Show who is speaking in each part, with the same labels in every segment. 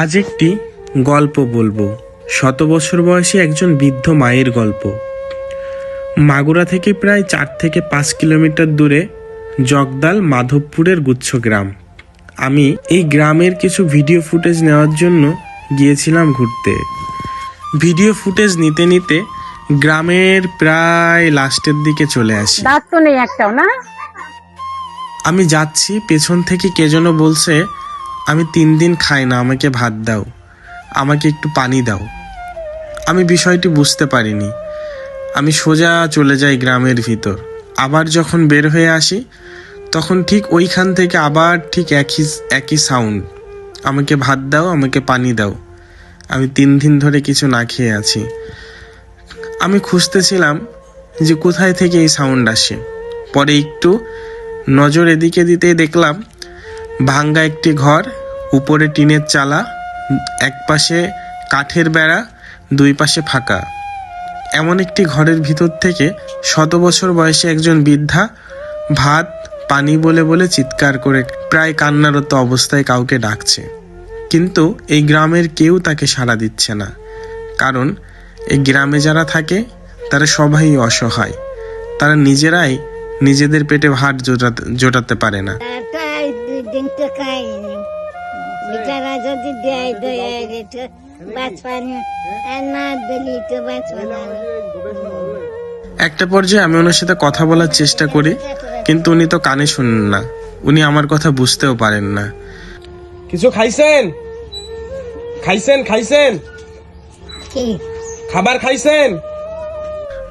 Speaker 1: আজ একটি গল্প বলব। শত বছর বয়সী একজন বৃদ্ধ মায়ের গল্প। মাগুরা থেকে প্রায় চার থেকে পাঁচ কিলোমিটার দূরে জগদাল মাধবপুরের গুচ্ছ গ্রাম। আমি এই গ্রামের কিছু ভিডিও ফুটেজ নেওয়ার জন্য গিয়েছিলাম ঘুরতে। ভিডিও ফুটেজ নিতে নিতে গ্রামের প্রায় লাস্টের দিকে চলে আসি।
Speaker 2: দাঁত তো নেই একটাও না?
Speaker 1: আমি যাচ্ছি পেছন থেকে কে যেন বলছে আমি তিন দিন খাই না, আমাকে ভাত দাও। আমাকে একটু পানি দাও। আমি বিষয়টি বুঝতে পারিনি। আমি সোজা চলে যাই গ্রামের ভিতর। আবার যখন বের হয়ে আসি, তখন ঠিক ওইখান থেকে আবার ঠিক একই একই সাউন্ড আমাকে ভাত দাও, আমাকে পানি দাও। আমি তিন দিন ধরে কিছু না খেয়ে আছি। আমি খুঁজতেছিলাম যে কোথায় থেকে এই সাউন্ড আসে। পরে একটু নজর এদিকে দিতেই দেখলাম ভাঙ্গা একটি ঘর, উপরে টিনের চালা, এক পাশে কাঠের বেড়া, দুই পাশে ফাঁকা। এমন একটি ঘরের ভিতর থেকে শত বছর বয়সে একজন বৃদ্ধা ভাত, পানি বলে বলে চিৎকার করে প্রায় কান্নারত অবস্থায় কাউকে ডাকছে। কিন্তু এই গ্রামের কেউ তাকে সাড়া দিচ্ছে না। কারণ এই গ্রামে যারা থাকে, তারা সবাই অসহায়। তারা নিজেরাই নিজেদের পেটে ভাত জোটাতে জোটাতে পারে না।
Speaker 3: খাইনি বেচারা যদি দেয় বাঁচপানি আর না দিলি তো বাঁচপানি
Speaker 1: একটা পর্যায়ে আমি ওনার সাথে কথা বলার চেষ্টা করি কিন্তু উনি তো কানে শুনেন না। উনি আমার কথা বুঝতেও পারেন না।
Speaker 4: কিছু খাইছেন? খাইছেন খাইছেন? খাবার খাইছেন?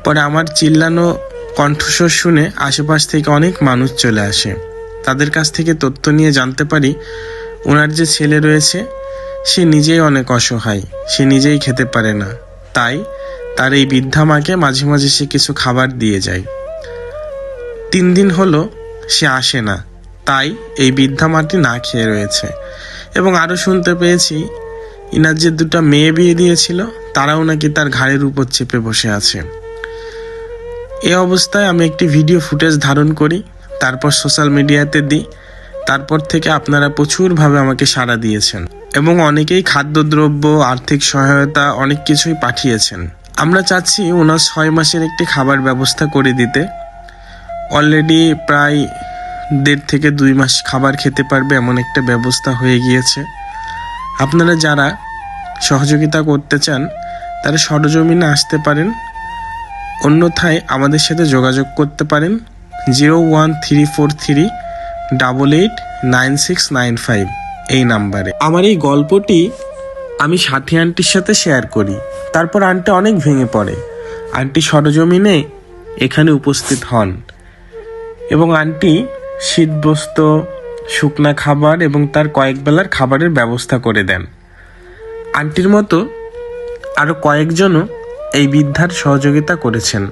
Speaker 1: পরে আমার চিল্লানো কণ্ঠস্বর শুনে আশেপাশ থেকে অনেক মানুষ চলে আসে। তাদের কাছ থেকে তথ্য নিয়ে জানতে পারি ওনার যে ছেলে রয়েছে, সে নিজেই অনেক অসহায়, সে নিজেই খেতে পারে না। তাই তার এই বৃদ্ধা মাকে মাঝে মাঝে সে কিছু খাবার দিয়ে যায়। তিন দিন হলো সে আসে না, তাই এই বৃদ্ধা মাটি না খেয়ে রয়েছে। এবং আরও শুনতে পেয়েছি, ইনার যে দুটো মেয়ে বিয়ে দিয়েছিল, তারাও নাকি তার ঘাড়ের উপর চেপে বসে আছে। এ অবস্থায় আমি একটি ভিডিও ফুটেজ ধারণ করি তারপর সোশ্যাল মিডিয়াতে দিই। তারপর থেকে আপনারা প্রচুরভাবে আমাকে সাড়া দিয়েছেন এবং অনেকেই খাদ্যদ্রব্য, আর্থিক সহায়তা, অনেক কিছুই পাঠিয়েছেন। আমরা চাচ্ছি ওনার ছয় মাসের একটি খাবার ব্যবস্থা করে দিতে। অলরেডি প্রায় দেড় থেকে দুই মাস খাবার খেতে পারবে এমন একটা ব্যবস্থা হয়ে গিয়েছে। আপনারা যারা সহযোগিতা করতে চান, তারা সরজমিনে আসতে পারেন। অন্যথায় আমাদের সাথে যোগাযোগ করতে পারেন। Zero one three four three double eight nine six nine five এই নাম্বারে। আমার এই গল্পটি আমি সাথী আন্টির সাথে শেয়ার করি। তারপর আন্টি অনেক ভেঙে পড়ে। আন্টি সরজমিনে এখানে উপস্থিত হন। এবং আন্টি শীতবস্ত শুকনা খাবার এবং তার কয়েক বেলার খাবারের ব্যবস্থা করে দেন। আন্টির মতো আরও কয়েকজনও এই বৃদ্ধার সহযোগিতা করেছেন।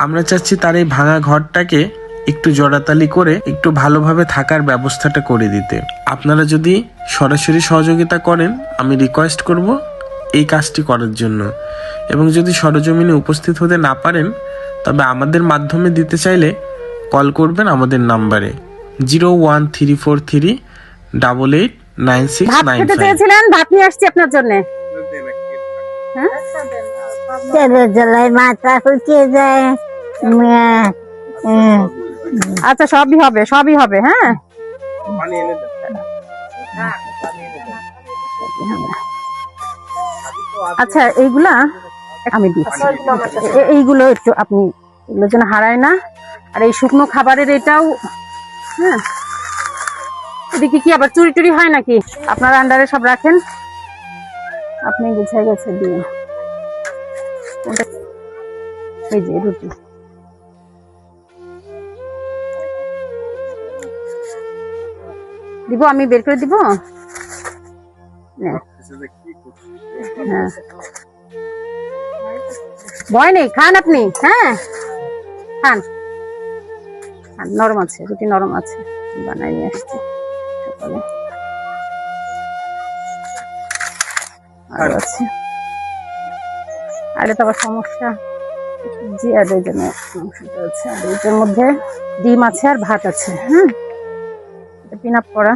Speaker 1: আমরা চাচ্ছি তার এই ভাঙা ঘরটাকে একটু জড়াতালি করে একটু ভালোভাবে থাকার ব্যবস্থাটা করে দিতে। আপনারা যদি সরাসরি সহযোগিতা করেন আমি রিকোয়েস্ট করব এই কাজটি করার জন্য। এবং যদি সরজমিনে উপস্থিত হতে না পারেন তবে আমাদের মাধ্যমে দিতে চাইলে কল করবেন আমাদের নাম্বারে। Zero one three four three double eight nine six nine five.
Speaker 2: চেয়েছিলেন? ভাত নিয়ে আসছি আপনার জন্য। হ্যাঁ?
Speaker 3: মাথা ফুটিয়ে যায়।
Speaker 2: আচ্ছা সবই হবে সবই হবে হ্যাঁ? আচ্ছা এইগুলা আমি দিচ্ছি। এইগুলো একটু আপনি এগুলো যেন হারায় না। আর এই শুকনো খাবারের এটাও হ্যাঁ। এদিকে কি আবার চুরি টুরি হয় নাকি? আপনার আন্ডারে সব রাখেন। আপনি গুছাই গেছে দিয়ে। এই যে রুটি। দিব আমি বের করে দিব। হ্যাঁ। ভয় নেই খান আপনি হ্যাঁ? খান। খান নরম আছে রুটি নরম আছে। বানাই নিয়ে আসছি। সকালে আর আছে। আর তো আবার সমস্যা। জি আর এই জন্য সমস্যাটা আছে আর এটার মধ্যে ডিম আছে আর ভাত আছে হ্যাঁ পিন আপ করা